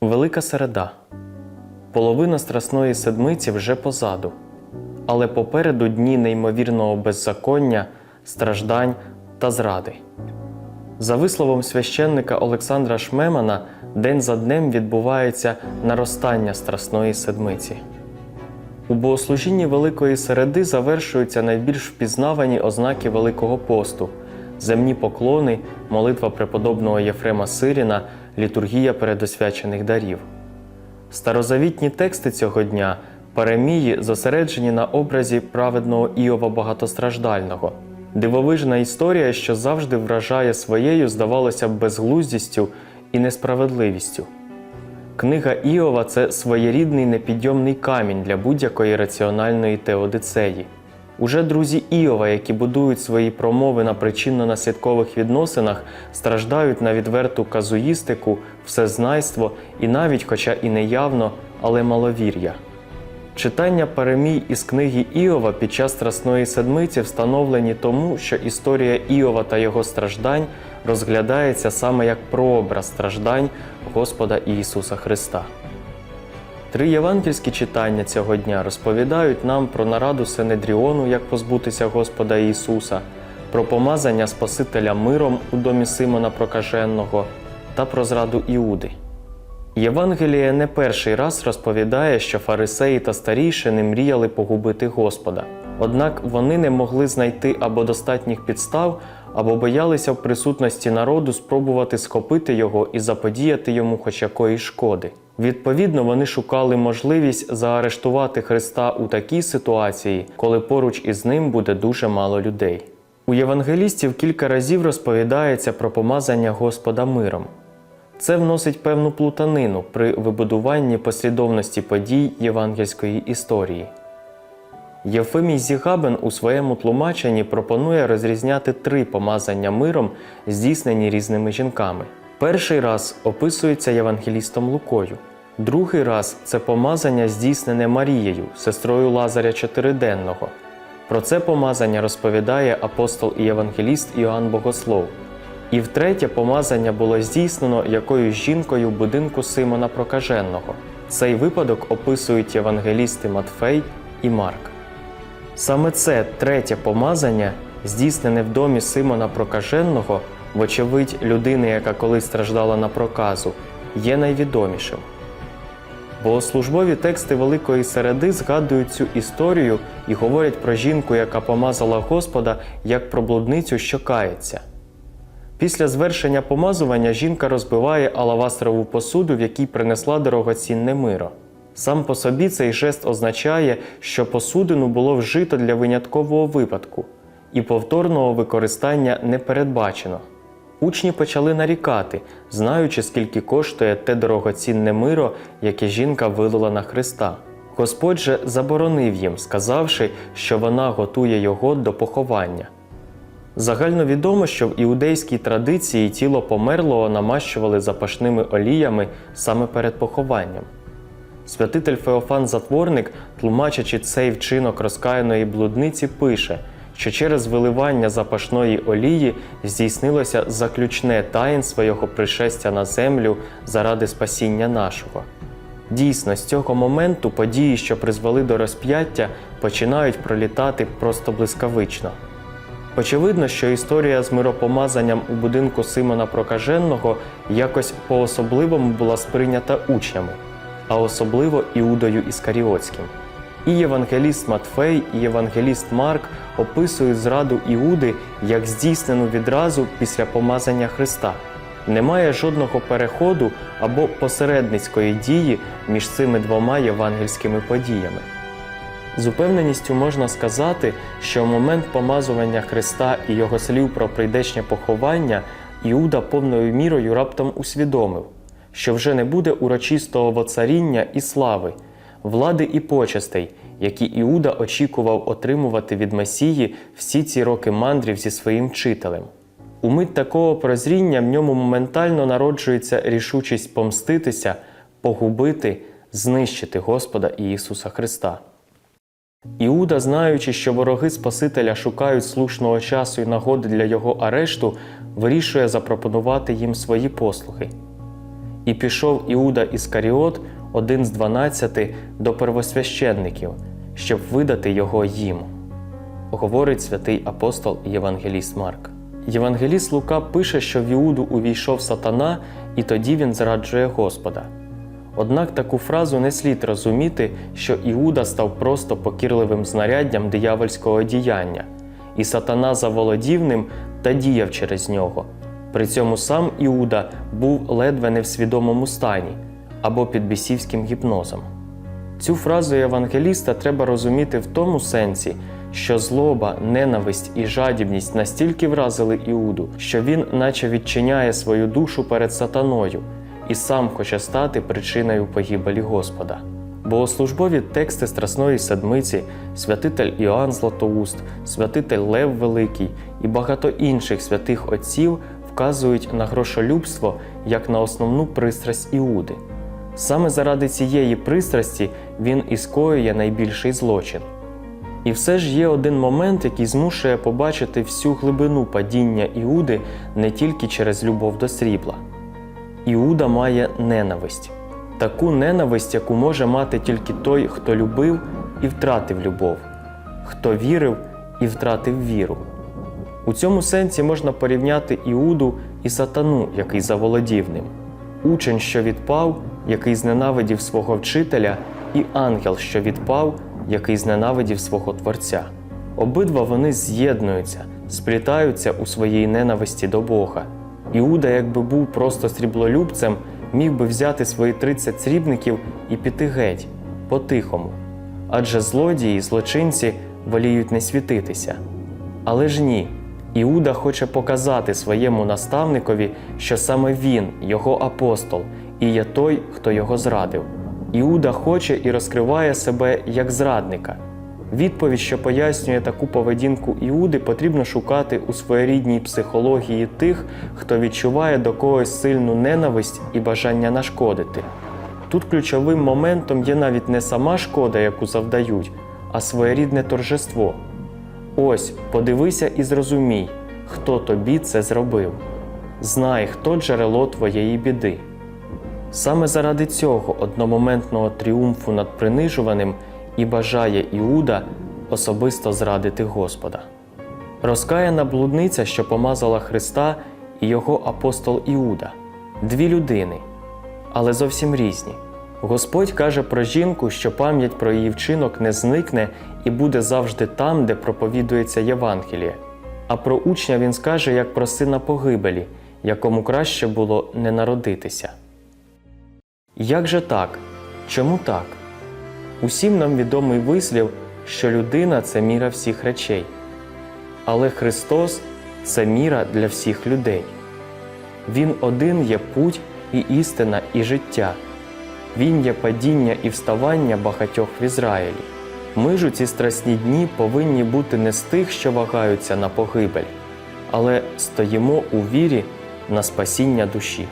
Велика середа. Половина страсної седмиці вже позаду, але попереду дні неймовірного беззаконня, страждань та зради. За висловом священника Олександра Шмемана, день за днем відбувається наростання страсної седмиці. У богослужінні Великої середи завершуються найбільш впізнавані ознаки Великого посту земні поклони, молитва преподобного Єфрема Сиріна, літургія передосвячених дарів. Старозавітні тексти цього дня Паремії зосереджені на образі праведного Іова багатостраждального. Дивовижна історія, що завжди вражає своєю, здавалося безглуздістю і несправедливістю. Книга Іова це своєрідний непідйомний камінь для будь-якої раціональної теодицеї. Уже друзі Іова, які будують свої промови на причинно-наслідкових відносинах, страждають на відверту казуїстику, всезнайство і навіть, хоча і неявно, але маловір'я. Читання паремій із книги Іова під час Страсної седмиці встановлені тому, що історія Іова та його страждань розглядається саме як прообраз страждань Господа Ісуса Христа. Три євангельські читання цього дня розповідають нам про нараду Синедріону, як позбутися Господа Ісуса, про помазання Спасителя миром у домі Симона Прокаженого та про зраду Іуди. Євангеліє не перший раз розповідає, що фарисеї та старійшини мріяли погубити Господа. Однак вони не могли знайти або достатніх підстав, або боялися в присутності народу спробувати схопити його і заподіяти йому хоч якої шкоди. Відповідно, вони шукали можливість заарештувати Христа у такій ситуації, коли поруч із ним буде дуже мало людей. У євангелістів кілька разів розповідається про помазання Господа миром. Це вносить певну плутанину при вибудуванні послідовності подій євангельської історії. Євфимій Зігабен у своєму тлумаченні пропонує розрізняти три помазання миром, здійснені різними жінками. Перший раз описується євангелістом Лукою, другий раз це помазання, здійснене Марією, сестрою Лазаря Чотириденного. Про це помазання розповідає апостол і євангеліст Іоанн Богослов. І втретє помазання було здійснено якоюсь жінкою в будинку Симона Прокаженого. Цей випадок описують євангелісти Матфей і Марк. Саме це третє помазання, здійснене в домі Симона Прокаженого, вочевидь, людини, яка колись страждала на проказу, є найвідомішим. Богослужбові тексти Великої середи згадують цю історію і говорять про жінку, яка помазала Господа, як про блудницю, що кається. Після звершення помазування жінка розбиває алавастрову посуду, в якій принесла дорогоцінне миро. Сам по собі цей жест означає, що посудину було вжито для виняткового випадку, і повторного використання не передбачено. Учні почали нарікати, знаючи, скільки коштує те дорогоцінне миро, яке жінка вилила на Христа. Господь же заборонив їм, сказавши, що вона готує його до поховання. Загально відомо, що в іудейській традиції тіло померлого намащували запашними оліями саме перед похованням. Святитель Феофан Затворник, тлумачачи цей вчинок розкаяної блудниці, пише, що через виливання запашної олії здійснилося заключне таїнство його пришестя на землю заради спасіння нашого. Дійсно, з цього моменту події, що призвели до розп'яття, починають пролітати просто блискавично. Очевидно, що історія з миропомазанням у будинку Симона Прокаженого якось по-особливому була сприйнята учнями, а особливо Іудою Іскаріотським. І євангеліст Матфей, і євангеліст Марк описують зраду Іуди як здійснену відразу після помазання Христа. Немає жодного переходу або посередницької дії між цими двома євангельськими подіями. З упевненістю можна сказати, що в момент помазування Христа і його слів про прийдешнє поховання Іуда повною мірою раптом усвідомив, що вже не буде урочистого воцаріння і слави, влади і почестей, які Іуда очікував отримувати від Месії всі ці роки мандрів зі своїм вчителем. У мить такого прозріння в ньому моментально народжується рішучість помститися, погубити, знищити Господа Ісуса Христа. Іуда, знаючи, що вороги Спасителя шукають слушного часу і нагоди для його арешту, вирішує запропонувати їм свої послуги. І пішов Іуда Іскаріот, один з дванадцяти, до первосвященників, щоб видати його їм. Говорить святий апостол Євангеліст Марк. Євангеліст Лука пише, що в Іуду увійшов сатана, і тоді він зраджує Господа. Однак таку фразу не слід розуміти, що Іуда став просто покірливим знаряддям диявольського діяння, і сатана заволодів ним та діяв через нього. При цьому сам Іуда був ледве не в свідомому стані або під бісівським гіпнозом. Цю фразу Євангеліста треба розуміти в тому сенсі, що злоба, ненависть і жадібність настільки вразили Іуду, що він наче відчиняє свою душу перед сатаною і сам хоче стати причиною погибелі Господа. Богослужбові тексти Страсної Седмиці, святитель Іоанн Златоуст, святитель Лев Великий і багато інших святих отців вказують на грошолюбство як на основну пристрасть Іуди. Саме заради цієї пристрасті він і скоює найбільший злочин. І все ж є один момент, який змушує побачити всю глибину падіння Іуди не тільки через любов до срібла. Іуда має ненависть, таку ненависть, яку може мати тільки той, хто любив і втратив любов, хто вірив і втратив віру. У цьому сенсі можна порівняти Іуду і сатану, який заволодів ним, учень, що відпав, який зненавидів свого вчителя, і ангел, що відпав, який зненавидів свого Творця. Обидва вони з'єднуються, сплітаються у своїй ненависті до Бога. Іуда, якби був просто сріблолюбцем, міг би взяти свої 30 срібників і піти геть, по-тихому. Адже злодії, злочинці воліють не світитися. Але ж ні. Іуда хоче показати своєму наставникові, що саме він, його апостол, і є той, хто його зрадив. Іуда хоче і розкриває себе як зрадника. Відповідь, що пояснює таку поведінку Іуди, потрібно шукати у своєрідній психології тих, хто відчуває до когось сильну ненависть і бажання нашкодити. Тут ключовим моментом є навіть не сама шкода, яку завдають, а своєрідне торжество. Ось, подивися і зрозумій, хто тобі це зробив. Знай, хто джерело твоєї біди. Саме заради цього одномоментного тріумфу над принижуваним і бажає Іуда особисто зрадити Господа. Розкаяна блудниця, що помазала Христа, і його апостол Іуда дві людини, але зовсім різні. Господь каже про жінку, що пам'ять про її вчинок не зникне і буде завжди там, де проповідується Євангеліє. А про учня він скаже як про сина погибелі, якому краще було не народитися. Як же так? Чому так? Усім нам відомий вислів, що людина це міра всіх речей, але Христос це міра для всіх людей. Він один є путь і істина, і життя. Він є падіння і вставання багатьох в Ізраїлі. Ми ж у ці страсні дні повинні бути не з тих, що вагаються на погибель, але стоїмо у вірі на спасіння душі.